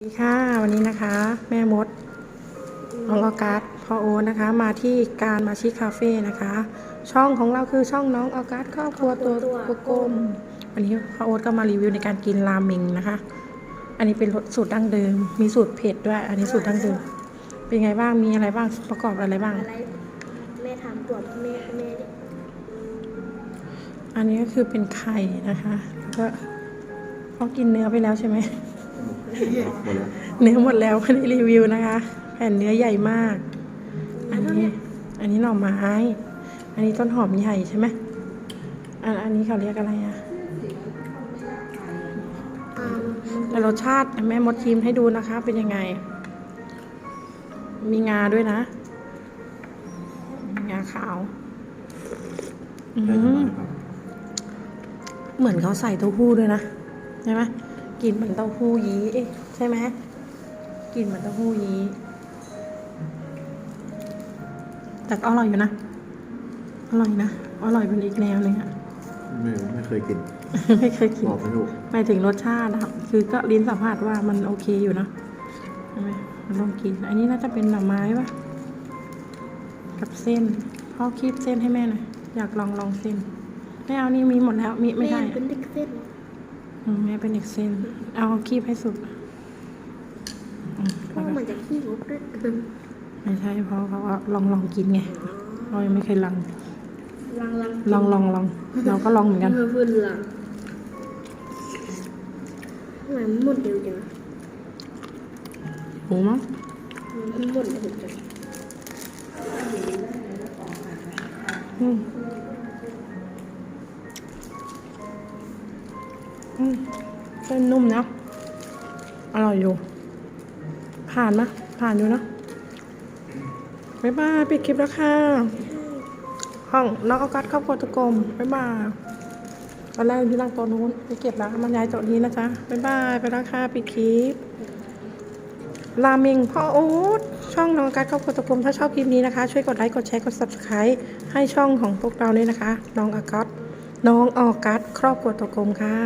สวัสดีค่ะวันนี้นะคะ แม่มดน้องออกัสพ่อโอตนะคะ มาที่การมาชิคาเฟ่นะคะ ช่องของเราคือช่องน้องออกัสครอบครัวตัวกลมวันนี้พ่อโอ๊ตก็มารีวิวในการกินราเมงนะคะ อันนี้เป็นรสสูตรดั้งเดิม มีสูตรเผ็ดด้วย อันนี้สูตรดั้งเดิม เป็นไงบ้างมีอะไรบ้างประกอบอะไรบ้างอะไรแม่ทำตัวแม่แม่อันนี้ก็คือเป็นไข่นะคะแล้วก็เขากินเนื้อไปแล้วใช่ไหมหมดแล้ว เนื้อหมดแล้วไม่ได้รีวิวนะคะ แผ่นเนื้อใหญ่มาก อันนี้ อันนี้หน่อไม้ อันนี้ต้นหอมใหญ่ใช่ไหมอันอันนี้เขาเรียกอะไรอะอ่าแต่รสชาติแม่มดชิมให้ดูนะคะ เป็นยังไง มีงาด้วยนะมีงาขาวอืได้สมบายครับเหมือนเขาใส่เต้าหู้ด้วยนะ ใช่ไหม กลินเหมือนเต้าหู้ยี้เอ๊ะใช่ไหมกลินเหมือนเต้าหู้ยี้แต่ก็อร่อยอยู่นะ อร่อยนะ อร่อยเป็นอีกแนวเลยอะไม่ไม่เคยกิน ไม่เคยกินบอกไม่ถูกหมายถึงรสชาตินะครับคือก็ลิ้นสัมผัสว่ามันโอเคอยู่นะใช่ไหมมันลองกิน อันนี้น่าจะเป็นหน่อไม้ปะกับเส้นพ่อคีบเส้นให้แม่หน่อยอยากลองลองเส้นไม่เอานี่มีหมดแล้วมีไม่แม่ได้เป็นเด็กเส้น อืมแม่เป็นเด็กเส้น เอาคีบให้สุดอืมเพราะแล้วก็มันจะขี้งกด้วยไม่ใช่เพราะเขาว่าลองลองกินไงเรายังไม่เคยลองลังลังลองลองลองเราก็ลองเหมือนกันเออพื้นหลังทำไมมันหมดเร็วจังหมูมั้งมันหมดเร็วจังอืม เส้นนุ่มนะ อร่อยอยู่ ผ่านมะผ่านอยู่นะบ๊ายบายปิดคลิปแล้วค่ะ ห้องน้องออกัสครอบครัวตะกลมบ๊ายบายตอนแรกอยู่ที่นั่งโต๊ะนู้นไปเก็บแล้วมันย้ายโต๊ะนี้นะจ๊ะบ๊ายบายไปแล้วค่ะปิดคลิปราเมงพ่อโอ๊ตช่องน้องออกัสครอบครัวตะกลมถ้าชอบคลิปนี้นะคะ ช่วยกดไลค์กดแชร์กด subscribe ให้ช่องของพวกเราด้วยนะคะ น้องออกัสน้องออกัสครอบครัวตะกลมค่ะ